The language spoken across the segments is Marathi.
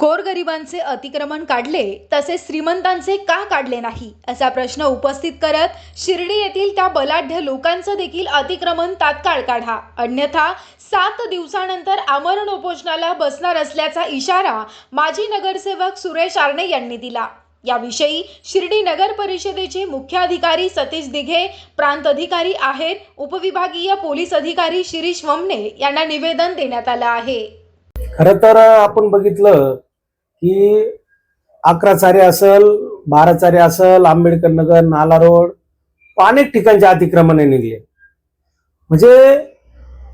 गोरगरिबांचे अतिक्रमण काढले तसे श्रीमंतांचे का काढले नाही? असा प्रश्न उपस्थित करत शिर्डी येथील त्या बलाढ्य लोकांचं देखील अतिक्रमण तात्काळ काढा. अन्यथा सात दिवसानंतर आमरण उपोषणाला बसणार असल्याचा इशारा माजी नगरसेवक सुरेश आरणे यांनी दिला. याविषयी शिर्डी नगर परिषदेचे मुख्याधिकारी सतीश दिघे प्रांत अधिकारी आहेत उपविभागीय पोलीस अधिकारी शिरीष वमने यांना निवेदन देण्यात आलं आहे. खर तर आपण बघितलं की अकरा चारे असल बारा चारे असल आंबेडकर नगर नाला रोड अनेक ठिकाणचे अतिक्रमणे निघले. म्हणजे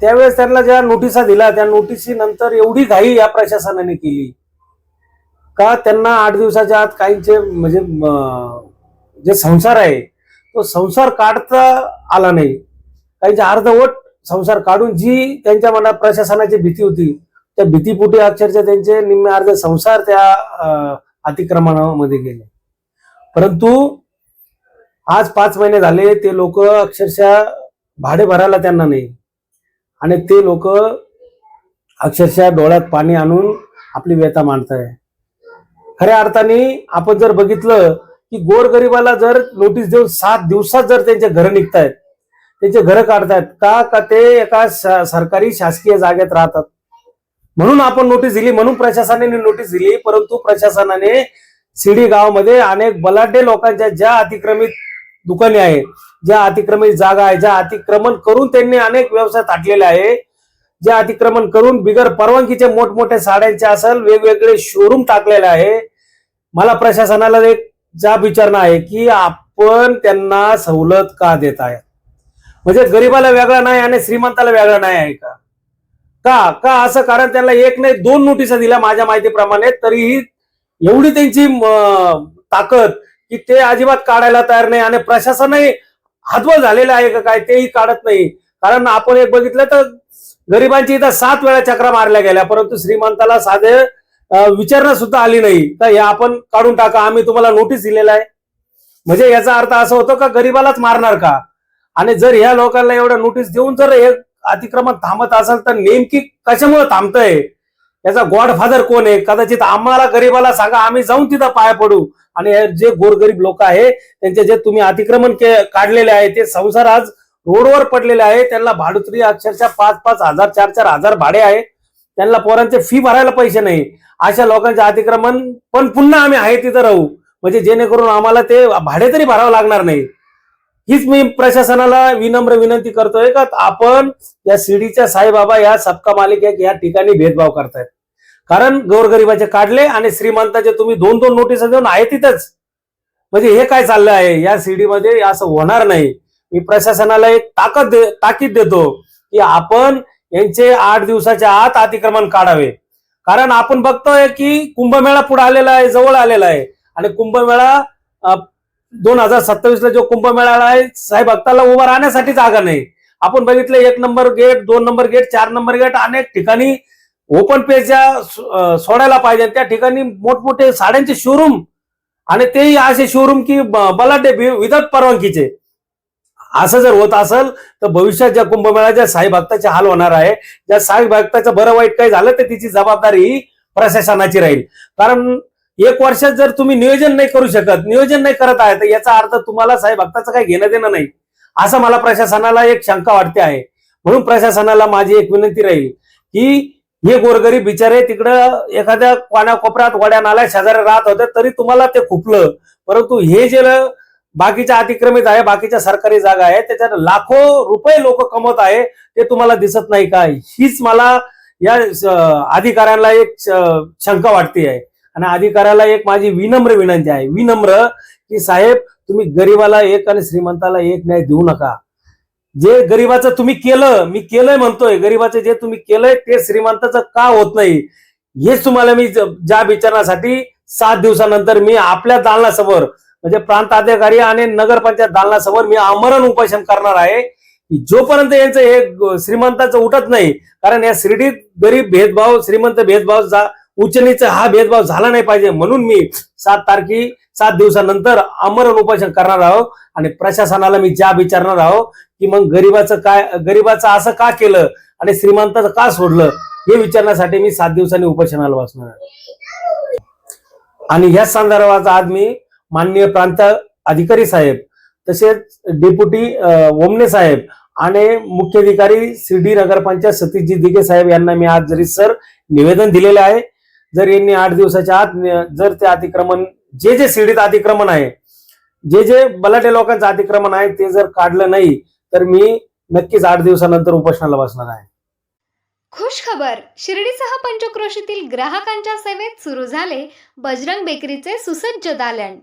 त्यावेळेस त्यांना ज्या नोटिसा दिल्या त्या नोटिसीनंतर एवढी घाई या प्रशासनाने केली. का त्यांना आठ दिवसाच्या आत काहींचे म्हणजे जे संसार आहे तो संसार काढता आला नाही. काहींचे अर्धवट संसार काढून जी त्यांच्या मनात प्रशासनाची भीती होती त्या भीतीपोटी अक्षरशः त्यांचे निम्मे अर्ध संसार त्या अतिक्रमणामध्ये गेले. परंतु आज पाच महिने झाले ते लोक अक्षरशः भाडे भरायला त्यांना नाही. आणि ते लोक अक्षरशः डोळ्यात पाणी आणून आपली व्यथा मांडताय. खऱ्या अर्थाने आपण जर बघितलं की गोरगरिबाला जर नोटीस देऊन सात दिवसात जर त्यांचे घर निघतायत त्यांचे घर काढतायत का का ते एका सरकारी शासकीय जागेत राहतात? म्हणून आपण नोटीस दिली म्हणून प्रशासनाने नोटीस दिली परंतु प्रशासनाने सिडी गावामध्ये अनेक बलाढ्य लोकांच्या ज्या अतिक्रमित दुकाने आहेत ज्या अतिक्रमित जागा आहे ज्या अतिक्रमण करून त्यांनी अनेक व्यवसाय थाटलेले आहे जे अतिक्रमण करून बिगर परवानगीचे मोठमोठे साड्यांचे असेल वेगवेगळे शोरूम टाकलेले आहे. मला प्रशासनाला एक जाब विचारणं आहे की आपण त्यांना सवलत का देत आहे म्हणजे गरीबाला वेगळा नाही आणि श्रीमंताला वेगळा नाही आहे का? का? का असं? कारण त्यांना एक नाही दोन नोटिसा दिल्या माझ्या माहितीप्रमाणे. तरीही एवढी त्यांची ताकद की ते अजिबात काढायला तयार नाही आणि प्रशासनही हातवल झालेलं आहे का काय तेही काढत नाही. कारण आपण एक बघितलं तर गरिबांची इथं सात वेळा चक्रा मारल्या गेल्या परंतु श्रीमंताला साधे विचारणा सुद्धा आली नाही. तर हे आपण काढून टाका. आम्ही तुम्हाला नोटीस दिलेला आहे. म्हणजे याचा अर्थ असा होतो का गरिबालाच मारणार का? आणि जर ह्या लोकांना एवढं नोटीस देऊन जर एक अतिक्रमण थांबत असेल तर नेमकी कशामुळे थांबतंय? याचा गॉडफादर कोण आहे? कदाचित आम्हाला गरीबाला सांगा आम्ही जाऊन तिथं पाय पडू. आणि हे जे गोरगरीब लोक आहे त्यांचे जे तुम्ही अतिक्रमण के- काढलेले आहे ते संसार आज रोडवर पडलेले आहे. त्यांना भाडुत्री अक्षरशः पाच पाच हजार चार चार हजार भाडे आहे. त्यांना पोरांचे फी भरायला पैसे नाही. अशा लोकांचे अतिक्रमण पण पुन्हा आम्ही आहे तिथं राहू. म्हणजे जेणेकरून आम्हाला ते भाडे तरी भरावं लागणार नाही. हीच मी प्रशासनाला विनम्र विनंती करतोय का आपण या शिर्डीच्या साईबाबा या सबका मालिक या ठिकाणी भेदभाव करतायत. कारण गोरगरिबाचे काढले आणि श्रीमंताचे तुम्ही दोन दोन नोटीस देऊन आहे तिथंच. म्हणजे हे काय चाललं आहे? या शिर्डीमध्ये असं होणार नाही. मी प्रशासनाला एक ताकद दे ताकीद देतो की आपण यांचे आठ दिवसाच्या आत अतिक्रमण काढावे. कारण आपण बघतोय की कुंभमेळा पुढे आलेला आहे जवळ आलेला आहे. आणि कुंभमेळा दोन हजार सत्तावीसला जो कुंभमेळा आहे साहेब भक्ताला उभा राहण्यासाठी जागा नाही. आपण बघितलं एक नंबर गेट दोन नंबर गेट चार नंबर गेट अनेक ठिकाणी ओपन पेजच्या सोडायला पाहिजे त्या ठिकाणी मोठमोठे साड्यांचे शोरूम आणि तेही असे शोरूम की बलाटे बलाढ्य विदाउट परवानगीचे. असं जर होत असेल तर भविष्यात ज्या कुंभमेळ्याच्या साई भक्ताचे हाल होणार आहे ज्या साई भक्ताचं बरं वाईट काही झालं तर तिची जबाबदारी ही प्रशासनाची राहील. कारण एक वर्षात जर तुम्ही नियोजन नाही करू शकत नियोजन नाही करत आहे तर याचा अर्थ तुम्हाला साहेब भक्ताचं काही घेणं देणं नाही. असं मला प्रशासनाला एक शंका वाटते आहे. म्हणून प्रशासनाला माझी एक विनंती राहील की हे गोरगरीब बिचारे तिकडं एखाद्या कोणाकोपऱ्यात वड्या नाल्या शेजारी राहत होते तरी तुम्हाला ते खुपलं. परंतु हे जे बाकीच्या अतिक्रमित आहे बाकीच्या सरकारी जागा आहे त्याच्यात लाखो रुपये लोक कमवत आहे ते तुम्हाला दिसत नाही का? हीच मला या अधिकाऱ्यांना एक शंका वाटते आहे. आणि अधिकाऱ्याला एक माझी विनम्र विनंती आहे. विनम्र की साहेब तुम्ही गरीबाला एक आणि श्रीमंताला एक न्याय देऊ नका. जे गरीबाचं तुम्ही केलं मी केलंय म्हणतोय. गरीबाचं जे तुम्ही केलंय ते श्रीमंताचं का होत नाही? हेच तुम्हाला मी ज्या विचारण्यासाठी सात दिवसानंतर मी आपल्या दालनासमोर म्हणजे प्रांत अधिकारी आणि नगरपंचायत दालनासमोर मी आमरण उपोषण करणार आहे. की जोपर्यंत यांचं हे श्रीमंताचं उठत नाही कारण या शिर्डीत गरीब भेदभाव श्रीमंत भेदभाव जा उच्चनीचा हा भेदभाव झाला नाही पाहिजे. म्हणून मी सात तारखी सात दिवसानंतर आमरण उपोषण करणार आहोत आणि प्रशासनाला मी ज्या विचारणार आहोत की मग गरीबाचं काय गरीबाचं असं का केलं आणि श्रीमंताचं का सोडलं हे विचारण्यासाठी मी सात दिवसांनी उपोषणाला बसणार आहे. आणि या संदर्भात आज मी माननीय प्रांत अधिकारी साहेब तसेच डेप्युटी ओमने साहेब आणि मुख्याधिकारी शिर्डी नगरपंचायत सतीशजी दिघे साहेब यांना मी आज जरी सर निवेदन दिलेले आहे जर यांनी आठ दिवसाच्या आत जर ते अतिक्रमण जे जे शिर्डीत अतिक्रमण आहे जे जे बलाटे लोकांचं अतिक्रमण आहे ते जर काढलं नाही तर मी नक्कीच आठ दिवसानंतर उपोषणाला बसणार आहे. खुश खबर शिर्डीसह पंचक्रोशीतील ग्राहकांच्या सेवेत सुरू झाले बजरंग बेकरीचे सुसज्ज दालन.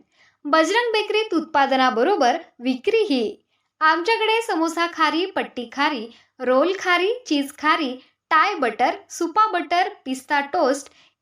बजरंग बेकरीत उत्पादनाबरोबर विक्रीही. आमच्याकडे समोसा खारी पट्टी खारी रोल खारी चीज खारी टाय बटर सुपा बटर पिस्ता टोस्ट